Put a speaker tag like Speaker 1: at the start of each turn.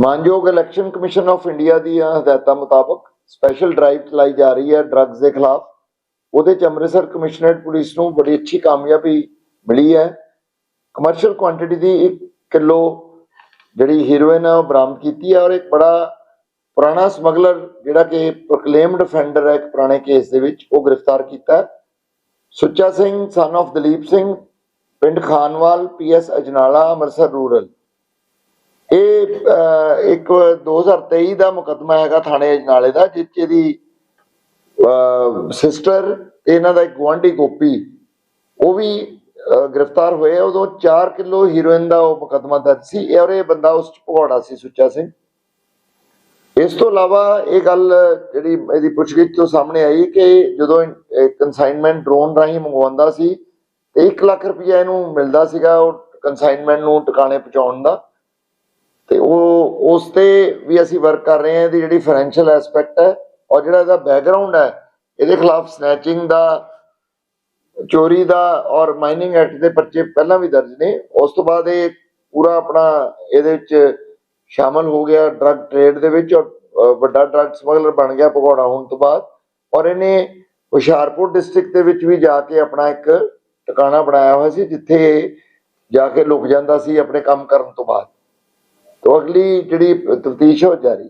Speaker 1: ਮਾਨਯੋਗ election commission of India ਦੀਆਂ ਹਦਾਇਤਾਂ ਮੁਤਾਬਕ ਸਪੈਸ਼ਲ ਡਰਾਈਵ ਚਲਾਈ ਜਾ ਰਹੀ ਹੈ ਡਰੱਗਸ ਦੇ ਖਿਲਾਫ। ਉਹਦੇ ਚ ਅੰਮ੍ਰਿਤਸਰ ਕਮਿਸ਼ਨਰੇਟ ਪੁਲਿਸ ਨੂੰ ਬੜੀ ਅੱਛੀ ਕਾਮਯਾਬੀ ਮਿਲੀ ਹੈ। ਕਮਰਸ਼ੀਅਲ ਕੁਆਂਟੀਟੀ ਦੀ 1 ਕਿਲੋ ਜਿਹੜੀ ਹੀਰੋਇਨ ਹੈ ਉਹ ਬਰਾਮਦ ਕੀਤੀ ਹੈ ਔਰ ਇੱਕ ਬੜਾ ਪੁਰਾਣਾ ਸਮਗਲਰ ਜਿਹੜਾ ਕਿ ਪ੍ਰੋਕਲੇਮਡ ਅਫੈਂਡਰ ਹੈ ਇੱਕ ਪੁਰਾਣੇ ਕੇਸ ਦੇ ਵਿੱਚ, ਉਹ ਗ੍ਰਿਫਤਾਰ ਕੀਤਾ ਸੁੱਚਾ ਸਿੰਘ, son of ਦਲੀਪ ਸਿੰਘ, ਪਿੰਡ ਖਾਨਵਾਲ ਪੀਐਸ ਅਜਨਾਲਾ, ਅੰਮ੍ਰਿਤਸਰ ਰੂਰਲ ਇਹ ਅਹ, ਇੱਕ 2023 ਦਾ ਮੁਕੱਦਮਾ ਹੈਗਾ ਥਾਣੇ ਅਜਨਾਲੇ ਦਾ ਜਿਸ 'ਚ ਇਹਦੀ ਸਿਸਟਰ ਤੇ ਇਹਨਾਂ ਦਾ ਇੱਕ ਗੁਆਂਢੀ ਗੋਪੀ ਉਹ ਵੀ ਗ੍ਰਿਫਤਾਰ ਹੋਏ ਉਦੋਂ 4 ਕਿਲੋ ਹੀਰੋਇਨ ਦਾ ਉਹ ਮੁਕੱਦਮਾ ਦਰਜ ਸੀ। ਔਰ ਇਹ ਬੰਦਾ ਉਸ ਚ ਭਗੌੜਾ ਸੀ ਸੁੱਚਾ ਸਿੰਘ। ਇਸ ਤੋਂ ਇਲਾਵਾ ਇਹ ਗੱਲ ਜਿਹੜੀ ਇਹਦੀ ਪੁੱਛਗਿੱਛ ਤੋਂ ਸਾਹਮਣੇ ਆਈ ਕਿ ਜਦੋਂ ਕਨਸਾਈਨਮੈਂਟ ਡਰੋਨ ਰਾਹੀਂ ਮੰਗਵਾਉਂਦਾ ਸੀ ਤੇ 1 ਲੱਖ ਰੁਪਇਆ ਇਹਨੂੰ ਮਿਲਦਾ ਸੀਗਾ ਉਹ ਕਨਸਾਈਨਮੈਂਟ ਨੂੰ ਟਿਕਾਣੇ ਪਹੁੰਚਾਉਣ ਦਾ। ਤੇ ਉਹ, ਉਸ ਤੇ ਵੀ ਅਸੀਂ ਵਰਕ ਕਰ ਰਹੇ ਹਾਂ, ਇਹਦੀ ਜਿਹੜੀ ਫਾਈਨੈਂਸ਼ੀਅਲ ਐਸਪੈਕਟ ਹੈ, ਔਰ ਜਿਹੜਾ ਇਹਦਾ ਬੈਕਗ੍ਰਾਉਂਡ ਹੈ, ਇਹਦੇ ਖਿਲਾਫ ਸਨੈਚਿੰਗ ਦਾ, ਚੋਰੀ ਦਾ ਔਰ ਮਾਈਨਿੰਗ ਐਕਟ ਦੇ ਪਰਚੇ ਪਹਿਲਾਂ ਵੀ ਦਰਜ ਨੇ। ਉਸ ਤੋਂ ਬਾਅਦ ਇਹ ਪੂਰਾ ਆਪਣਾ ਇਹਦੇ ਵਿੱਚ ਸ਼ਾਮਲ ਹੋ ਗਿਆ ਡਰੱਗ ਟ੍ਰੇਡ ਦੇ ਵਿੱਚ ਔਰ ਵੱਡਾ ਡਰੱਗ ਸਮਗਲਰ ਬਣ ਗਿਆ ਭਗੌੜਾ ਹੋਣ ਤੋਂ ਬਾਅਦ। ਔਰ ਇਹਨੇ ਹੁਸ਼ਿਆਰਪੁਰ ਡਿਸਟ੍ਰਿਕਟ ਦੇ ਵਿੱਚ ਵੀ ਜਾ ਕੇ ਆਪਣਾ ਇੱਕ ਟਿਕਾਣਾ ਬਣਾਇਆ ਹੋਇਆ ਸੀ, ਜਿੱਥੇ ਇਹ ਜਾ ਕੇ ਲੁਕ ਜਾਂਦਾ ਸੀ ਆਪਣੇ ਕੰਮ ਕਰਨ ਤੋਂ ਬਾਅਦ। ਤੋਂ ਅਗਲੀ ਜਿਹੜੀ ਤਫਤੀਸ਼ ਹੋ ਜਾਰੀ